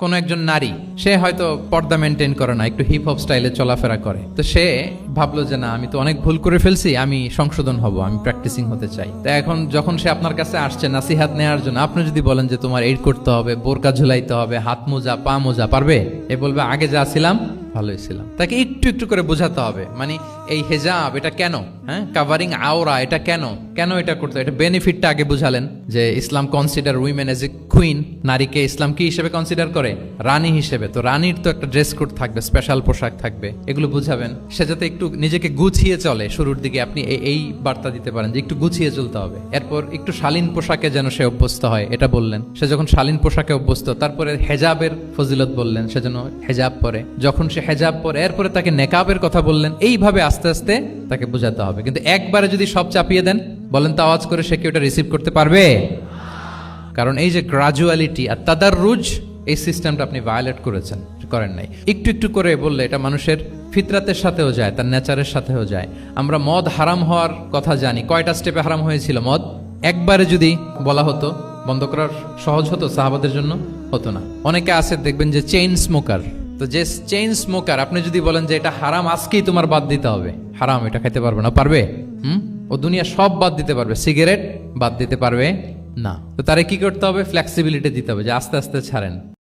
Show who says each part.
Speaker 1: কোনো একজন নারী, সে হয়তো পর্দা মেনটেন করে না, একটু হিপ হপ স্টাইলে চলাফেরা করে। তো সে ভাবলো যে না, আমি তো অনেক ভুল করে ফেলছি, আমি সংশোধন হব, আমি প্র্যাকটিসিং হতে চাই। তো এখন যখন সে আপনার কাছে আসছে নাসিহাত নেওয়ার জন্য, আপনি যদি বলেন যে তোমার এইড করতে হবে, বোরকা ঝুলাইতে হবে, হাত মোজা, পা মোজা, পারবে? এ বলবে, আগে যা ছিলাম ভালোই ছিলাম তাকে একটু একটু করে বোঝাতে হবে মানে এই হেজাব, এটা কেন? হ্যাঁ? কাভারিং আওরা, এটা কেন? কেন এটা করতে? এটা বেনিফিটটা আগে বুঝালেন যে Islam consider women as a queen নারীকে ইসলাম কি হিসেবে কনসিডার করে? রানী হিসেবে। তো রানীর তো একটা ড্রেস কোড থাকবে স্পেশাল পোশাক থাকবে, এগুলো বুঝাবেন। সে যাতে একটু নিজেকে গুছিয়ে চলে শুরুর দিকে, আপনি এই- বার্তা দিতে পারেন যে একটু গুছিয়ে চলতে হবে। এরপর একটু শালীন পোশাকে যেন সে অভ্যস্ত হয়, এটা বললেন। সে যখন শালীন পোশাকে অভ্যস্ত, তারপরে হেজাবের ফজিলত বললেন, সে যেন হেজাব পরে। যখন সে হেজাব পরে, এরপরে তাকে নেকাবের কথা বললেন, এইভাবে আস্তে আস্তে তাকে বোঝাতে হবে। কিন্তু একবারে যদি সব চাপিয়ে দেন, বলেন তো আওয়াজ করে সে কি ওটা রিসিভ করতে পারবে? কারণ এই যে গ্রাজুয়ালিটি আর তাদার রুজ এই সিস্টেমটা আপনি ভায়োলেট করেছেন, করেন নাই। একটু একটু করে বললে এটা মানুষের ফিতরাতের সাথেও যায়, তার নেচারের সাথেও যায়। আমরা মদ হারাম হওয়ার কথা জানি, কয়টা স্টেপে হারাম হয়েছিল মদ? একবারে যদি বলা হতো, বন্ধ করার সহজ হতো, সাহাবাদের জন্য হতো না। অনেকে আছে, দেখবেন যে চেইন স্মোকার তো যে চেইন স্মোকার আপনি যদি বলেন যে এটা হারাম, আজকেই তোমার বাদ দিতে হবে। হারাম, এটা খাইতে পারবে না। পারবে? হুম? ও দুনিয়া সব বাদ দিতে পারবে। সিগারেট বাদ দিতে পারবে না। তো তারে কি করতে হবে? ফ্লেক্সিবিলিটি দিতে হবে, যে আস্তে আস্তে ছাড়েন।